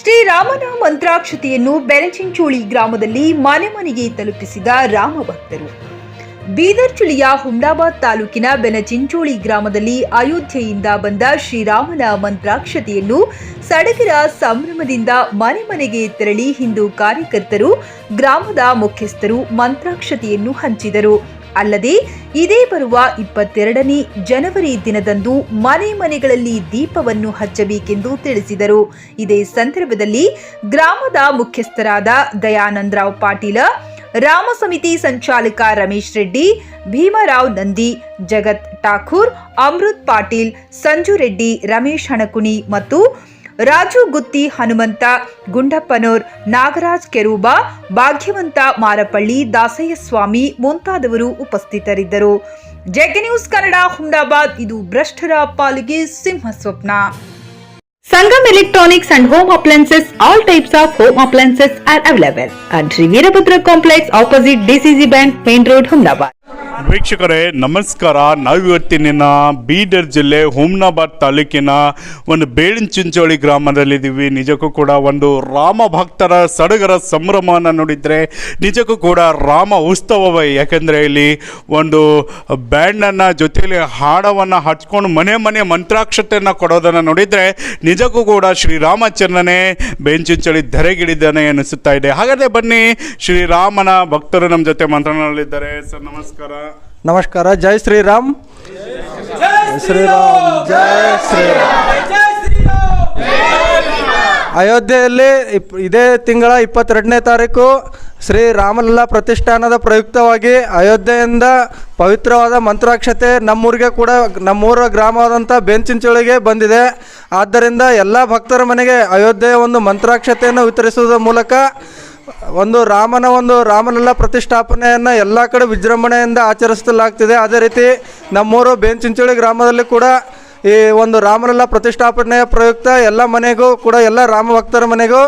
ಶ್ರೀರಾಮನ ಮಂತ್ರಾಕ್ಷತೆಯನ್ನು ಬೆರಚಿಂಚೋಳಿ ಗ್ರಾಮದಲ್ಲಿ ಮನೆ ಮನೆಗೆ ತಲುಪಿಸಿದ ರಾಮ ಭಕ್ತರು. ಬೀದರ್ ಜಿಲ್ಲೆಯ ಹುಮ್ನಾಬಾದ್ ತಾಲೂಕಿನ ಬೆನಚಿಂಚೋಳಿ ಗ್ರಾಮದಲ್ಲಿ ಅಯೋಧ್ಯೆಯಿಂದ ಬಂದ ಶ್ರೀರಾಮನ ಮಂತ್ರಾಕ್ಷತೆಯನ್ನು ಸಡಗರ ಸಂಭ್ರಮದಿಂದ ಮನೆ ಮನೆಗೆ ತೆರಳಿ ಹಿಂದೂ ಕಾರ್ಯಕರ್ತರು, ಗ್ರಾಮದ ಮುಖ್ಯಸ್ಥರು ಮಂತ್ರಾಕ್ಷತೆಯನ್ನು ಹಂಚಿದರು. ಅಲ್ಲದೆ ಇದೇ ಬರುವ ಇಪ್ಪತ್ತೆರಡನೇ ಜನವರಿ ದಿನದಂದು ಮನೆ ಮನೆಗಳಲ್ಲಿ ದೀಪವನ್ನು ಹಚ್ಚಬೇಕೆಂದು ತಿಳಿಸಿದರು. ಇದೇ ಸಂದರ್ಭದಲ್ಲಿ ಗ್ರಾಮದ ಮುಖ್ಯಸ್ಥರಾದ ದಯಾನಂದರಾವ್ ಪಾಟೀಲ, ರಾಮ ಸಮಿತಿ ಸಂಚಾಲಕ ರಮೇಶ್ ರೆಡ್ಡಿ, ಭೀಮರಾವ್ ನಂದಿ, ಜಗತ್ ಠಾಕೂರ್, ಅಮೃತ್ ಪಾಟೀಲ್, ಸಂಜು ರೆಡ್ಡಿ, ರಮೇಶ್ ಹಣಕುಣಿ ಮತ್ತು ರಾಜು ಗುತ್ತಿ, ಹನುಮಂತ, ಗುಂಡಪ್ಪನೂರ್, ನಾಗರಾಜ್ ಕೆರೂಬ, ಭಾಗ್ಯವಂತ ಮಾರಪಳ್ಳಿ, ದಾಸಯ್ಯಸ್ವಾಮಿ ಮುಂತಾದವರು ಉಪಸ್ಥಿತರಿದ್ದರು. ಜೆಕೆ ನ್ಯೂಸ್ ಕನ್ನಡ ಹುಮದಾಬಾದ್ ಇದು ಭ್ರಷ್ಟರ ಪಾಲಿಗೆ ಸಿಂಹ ಸ್ವಪ್ನ. Sangam electronics and home appliances all types of home appliances are available and Shri Veerabhadra complex opposite DCC bank main road Humnabad ವೀಕ್ಷಕರೇ, ನಮಸ್ಕಾರ. ನಾವಿವತ್ತಿನ ಬೀದರ್ ಜಿಲ್ಲೆ ಹುಮ್ನಾಬಾದ್ ತಾಲೂಕಿನ ಒಂದು ಬೇಳಿಂಚಿಂಚೋಳಿ ಗ್ರಾಮದಲ್ಲಿದ್ದೀವಿ. ನಿಜಕ್ಕೂ ಕೂಡ ಒಂದು ರಾಮ ಭಕ್ತರ ಸಡಗರ ಸಂಭ್ರಮವನ್ನು ನೋಡಿದರೆ ನಿಜಕ್ಕೂ ಕೂಡ ರಾಮ ಉತ್ಸವವೇ. ಯಾಕೆಂದರೆ ಇಲ್ಲಿ ಒಂದು ಬ್ಯಾಂಡನ್ನು ಜೊತೆಯಲ್ಲಿ ಹಾಡವನ್ನು ಹಚ್ಕೊಂಡು ಮನೆ ಮನೆ ಮಂತ್ರಾಕ್ಷತೆಯನ್ನು ಕೊಡೋದನ್ನು ನೋಡಿದರೆ ನಿಜಕ್ಕೂ ಕೂಡ ಶ್ರೀರಾಮಚಂದ್ರನೇ ಬೇಂಚಿಂಚೋಳಿ ಧರೆಗಿಡಿದ್ದಾನೆ ಅನಿಸುತ್ತಾ ಇದೆ. ಹಾಗಾದರೆ ಬನ್ನಿ, ಶ್ರೀರಾಮನ ಭಕ್ತರು ನಮ್ಮ ಜೊತೆ ಮಾತನಾಡಲಿದ್ದಾರೆ ಸರ್, ನಮಸ್ಕಾರ. ನಮಸ್ಕಾರ ಜೈ ಶ್ರೀರಾಮ್. ಜೈ ಶ್ರೀರಾಮ್ ಜೈ ಶ್ರೀರಾಮ್. ಅಯೋಧ್ಯೆಯಲ್ಲಿ ಇಪ್ ಇದೇ ತಿಂಗಳ ಇಪ್ಪತ್ತೆರಡನೇ ತಾರೀಕು ಶ್ರೀ ರಾಮಲಲ್ಲಾ ಪ್ರತಿಷ್ಠಾನದ ಪ್ರಯುಕ್ತವಾಗಿ ಅಯೋಧ್ಯೆಯಿಂದ ಪವಿತ್ರವಾದ ಮಂತ್ರಾಕ್ಷತೆ ನಮ್ಮೂರಿಗೆ ಕೂಡ ನಮ್ಮೂರ ಗ್ರಾಮವಾದಂಥ ಬೆಂಚಿಂಚೋಳಿಗೆ ಬಂದಿದೆ. ಆದ್ದರಿಂದ ಎಲ್ಲ ಭಕ್ತರ ಮನೆಗೆ ಅಯೋಧ್ಯೆಯ ಒಂದು ಮಂತ್ರಾಕ್ಷತೆಯನ್ನು ವಿತರಿಸುವುದರ ಮೂಲಕ ಒಂದು ರಾಮನ ಒಂದು ರಾಮನಲ್ಲ ಪ್ರತಿಷ್ಠಾಪನೆಯನ್ನು ಎಲ್ಲ ಕಡೆ ವಿಜೃಂಭಣೆಯಿಂದ ಆಚರಿಸಲಾಗ್ತಿದೆ. ಅದೇ ರೀತಿ ನಮ್ಮೂರು ಬೇಂಚಿಂಚೋಳಿ ಗ್ರಾಮದಲ್ಲಿ ಕೂಡ ಈ ಒಂದು ರಾಮನಲ್ಲ ಪ್ರತಿಷ್ಠಾಪನೆಯ ಪ್ರಯುಕ್ತ ಎಲ್ಲ ಮನೆಗೂ ಕೂಡ ಎಲ್ಲ ರಾಮ ಭಕ್ತರ ಮನೆಗೂ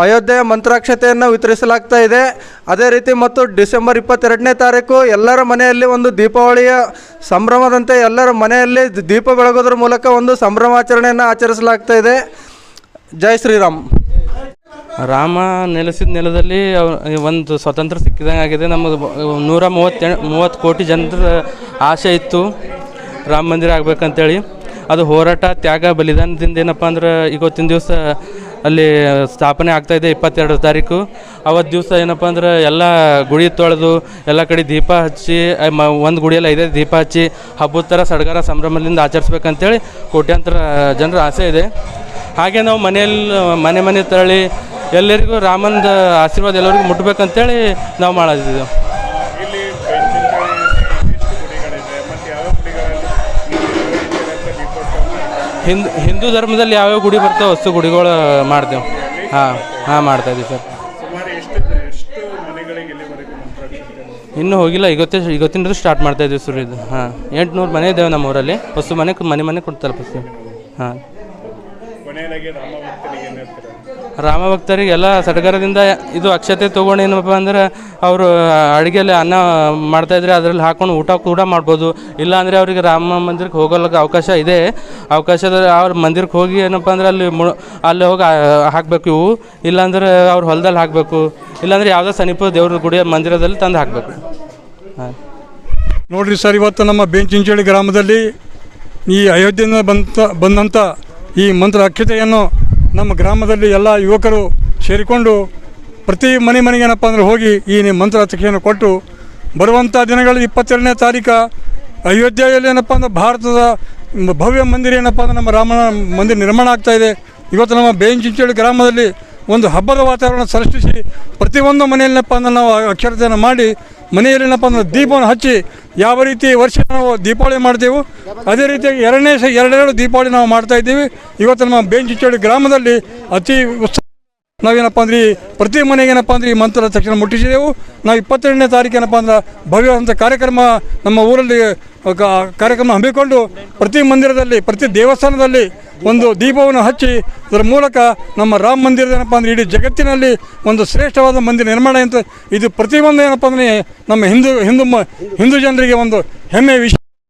ಅಯೋಧ್ಯೆಯ ಮಂತ್ರಾಕ್ಷತೆಯನ್ನು ವಿತರಿಸಲಾಗ್ತಾ ಇದೆ. ಅದೇ ರೀತಿ ಮತ್ತು ಡಿಸೆಂಬರ್ ಇಪ್ಪತ್ತೆರಡನೇ ತಾರೀಕು ಎಲ್ಲರ ಮನೆಯಲ್ಲಿ ಒಂದು ದೀಪಾವಳಿಯ ಸಂಭ್ರಮದಂತೆ ಎಲ್ಲರ ಮನೆಯಲ್ಲಿ ದೀಪ ಬೆಳಗೋದ್ರ ಮೂಲಕ ಒಂದು ಸಂಭ್ರಮಾಚರಣೆಯನ್ನು ಆಚರಿಸಲಾಗ್ತಾ ಇದೆ. ಜೈ ಶ್ರೀರಾಮ್. ರಾಮ ನೆಲೆಸಿದ ನೆಲದಲ್ಲಿ ಒಂದು ಸ್ವತಂತ್ರ ಸಿಕ್ಕಿದಂಗೆ ಆಗಿದೆ. ನಮ್ಮದು ನೂರ ಮೂವತ್ತೆಂಟು, ಮೂವತ್ತು ಕೋಟಿ ಜನರ ಆಸೆ ಇತ್ತು. ರಾಮ ಮಂದಿರ ಆಗ್ಬೇಕಂತೇಳಿ. ಅದು ಹೋರಾಟ, ತ್ಯಾಗ, ಬಲಿದಾನದಿಂದ ಏನಪ್ಪ ಅಂದ್ರೆ ಇವತ್ತಿನ ದಿವಸ ಅಲ್ಲಿ ಸ್ಥಾಪನೆ ಆಗ್ತಾ ಇದೆ ಇಪ್ಪತ್ತೆರಡು ತಾರೀಕು. ಅವತ್ತು ದಿವಸ ಏನಪ್ಪ ಅಂದ್ರೆ ಎಲ್ಲ ಗುಡಿ ತೊಳೆದು, ಎಲ್ಲ ಕಡೆ ದೀಪ ಹಚ್ಚಿ ಮ ಒಂದು ಗುಡಿಯಲ್ಲಿ ಐದೇ ದೀಪ ಹಚ್ಚಿ, ಹಬ್ಬದ ಥರ ಸಡಗರ ಸಂಭ್ರಮದಿಂದ ಆಚರಿಸ್ಬೇಕಂತೇಳಿ ಕೋಟ್ಯಾಂತರ ಜನರ ಆಸೆ ಇದೆ. ಹಾಗೆ ನಾವು ಮನೆಯಲ್ಲಿ, ಮನೆ ಮನೆ ತೆರಳಿ ಎಲ್ಲರಿಗೂ ರಾಮಂದ ಆಶೀರ್ವಾದ ಎಲ್ಲರಿಗೂ ಮುಟ್ಬೇಕಂತೇಳಿ ನಾವು ಮಾಡಿದ್ದೀವಿ ಹಿಂದ್ ಹಿಂದೂ ಧರ್ಮದಲ್ಲಿ ಯಾವ್ಯಾವ ಗುಡಿ ಬರ್ತಾವೆ ಅಷ್ಟು ಗುಡಿಗಳು ಮಾಡ್ತೇವೆ ಹಾಂ ಹಾಂ ಸರ್. ಮನೆಗಳಿಗೆ ಇಲ್ಲಿವರೆಗೂ ಮಂತ್ರಾಕ್ಷತೆ ಇನ್ನೂ ಹೋಗಿಲ್ಲ ಇವತ್ತೇ ಇವತ್ತಿನ ಸ್ಟಾರ್ಟ್ ಮಾಡ್ತಾ ಇದ್ದೀವಿ ಸರ್ ಇದು ಹಾಂ ಎಂಟುನೂರು ಮನೆ ಇದ್ದೇವೆ ನಮ್ಮ ಊರಲ್ಲಿ. ಹೊಸ ಮನೆ ಮನೆ ಮನೆ ಕೊಟ್ಟು ತಲುಪಿಸ್ತೀವಿ ಹಾಂ. ರಾಮ ಭಕ್ತರಿಗೆಲ್ಲ ಸಡಗರದಿಂದ ಇದು ಅಕ್ಷತೆ ತೊಗೊಂಡು ಏನಪ್ಪ ಅಂದ್ರೆ ಅವರು ಅಡುಗೆಯಲ್ಲಿ ಅನ್ನ ಮಾಡ್ತಾಯಿದ್ರೆ ಅದರಲ್ಲಿ ಹಾಕೊಂಡು ಊಟ ಕೂಡ ಮಾಡ್ಬೋದು. ಇಲ್ಲ ಅಂದರೆ ಅವರಿಗೆ ರಾಮ ಮಂದಿರಕ್ಕೆ ಹೋಗೋಲಕ್ಕೆ ಅವಕಾಶ ಇದೆ. ಅವಕಾಶದ ಅವ್ರ ಮಂದಿರಕ್ಕೆ ಹೋಗಿ ಏನಪ್ಪ ಅಂದ್ರೆ ಅಲ್ಲಿ ಮು, ಅಲ್ಲಿ ಹೋಗಿ ಹಾಕಬೇಕು ಇವು. ಇಲ್ಲಾಂದ್ರೆ ಅವ್ರ ಹೊಲದಲ್ಲಿ ಹಾಕಬೇಕು. ಇಲ್ಲಾಂದ್ರೆ ಯಾವುದೋ ಸಮೀಪ ದೇವ್ರ ಗುಡಿಯ ಮಂದಿರದಲ್ಲಿ ತಂದು ಹಾಕಬೇಕು. ಹಾಂ. ನೋಡ್ರಿ ಸರ್, ಇವತ್ತು ನಮ್ಮ ಬೆಂಚಿಂಚೋಳಿ ಗ್ರಾಮದಲ್ಲಿ ಈ ಅಯೋಧ್ಯೆಯಿಂದ ಬಂತ ಬಂದಂಥ ಈ ಮಂತ್ರ ಅಕ್ಷತೆಯನ್ನು ನಮ್ಮ ಗ್ರಾಮದಲ್ಲಿ ಎಲ್ಲ ಯುವಕರು ಸೇರಿಕೊಂಡು ಪ್ರತಿ ಮನೆ ಮನೆಗೆ ಏನಪ್ಪ ಅಂದರೆ ಹೋಗಿ ಈ ನಿಮ್ಮ ಮಂತ್ರ ಅಕ್ಷತೆಯನ್ನು ಕೊಟ್ಟು ಬರುವಂಥ ದಿನಗಳಲ್ಲಿ ಇಪ್ಪತ್ತೆರಡನೇ ತಾರೀಕು ಅಯೋಧ್ಯೆಯಲ್ಲಿ ಏನಪ್ಪ ಅಂದರೆ ಭಾರತದ ಭವ್ಯ ಮಂದಿರ ಏನಪ್ಪ ಅಂದರೆ ನಮ್ಮ ರಾಮನ ಮಂದಿರ ನಿರ್ಮಾಣ ಆಗ್ತಾ ಇದೆ. ಇವತ್ತು ನಮ್ಮ ಬೇಂಚಿಂಚೋಳಿ ಗ್ರಾಮದಲ್ಲಿ ಒಂದು ಹಬ್ಬದ ವಾತಾವರಣ ಸೃಷ್ಟಿಸಿ ಪ್ರತಿಯೊಂದು ಮನೆಯಲ್ಲಪ್ಪ ಅಂದ್ರೆ ನಾವು ಅಕ್ಷರತೆಯನ್ನು ಮಾಡಿ ಮನೆಯಲ್ಲೇನಪ್ಪ ಅಂದ್ರೆ ದೀಪವನ್ನು ಹಚ್ಚಿ ಯಾವ ರೀತಿ ವರ್ಷ ನಾವು ದೀಪಾವಳಿ ಮಾಡ್ತೇವೆ ಅದೇ ರೀತಿಯಾಗಿ ಎರಡನೇ ಸ ಎರಡೆರಡು ದೀಪಾವಳಿ ನಾವು ಮಾಡ್ತಾ ಇದ್ದೀವಿ. ಇವತ್ತು ನಮ್ಮ ಬೇಂಚಿಚೋಳಿ ಗ್ರಾಮದಲ್ಲಿ ಅತಿ ಉತ್ಸಾಹ ನಾವೇನಪ್ಪ ಅಂದ್ರೆ ಪ್ರತಿ ಮನೆಗೆ ಏನಪ್ಪ ಅಂದ್ರೆ ಈ ಮಂತ್ರ ತಕ್ಷಣ ಮುಟ್ಟಿಸಿದೆವು. ನಾವು ಇಪ್ಪತ್ತೆರಡನೇ ತಾರೀಕು ಏನಪ್ಪ ಅಂದ್ರೆ ಭವ್ಯವಂತ ಕಾರ್ಯಕ್ರಮ ನಮ್ಮ ಊರಲ್ಲಿ ಕಾರ್ಯಕ್ರಮ ಹಮ್ಮಿಕೊಂಡು ಪ್ರತಿ ಮಂದಿರದಲ್ಲಿ, ಪ್ರತಿ ದೇವಸ್ಥಾನದಲ್ಲಿ ಒಂದು ದೀಪವನ್ನು ಹಚ್ಚಿ ಅದರ ಮೂಲಕ ನಮ್ಮ ರಾಮ ಮಂದಿರದ ಏನಪ್ಪ ಅಂದರೆ ಇಡೀ ಜಗತ್ತಿನಲ್ಲಿ ಒಂದು ಶ್ರೇಷ್ಠವಾದ ಮಂದಿರ ನಿರ್ಮಾಣ ಅಂತ ಇದು ಪ್ರತಿಯೊಂದು ಏನಪ್ಪ ಅಂದರೆ ನಮ್ಮ ಹಿಂದೂ ಹಿಂದೂ ಹಿಂದೂ ಜನರಿಗೆ ಒಂದು ಹೆಮ್ಮೆಯ ವಿಷಯ.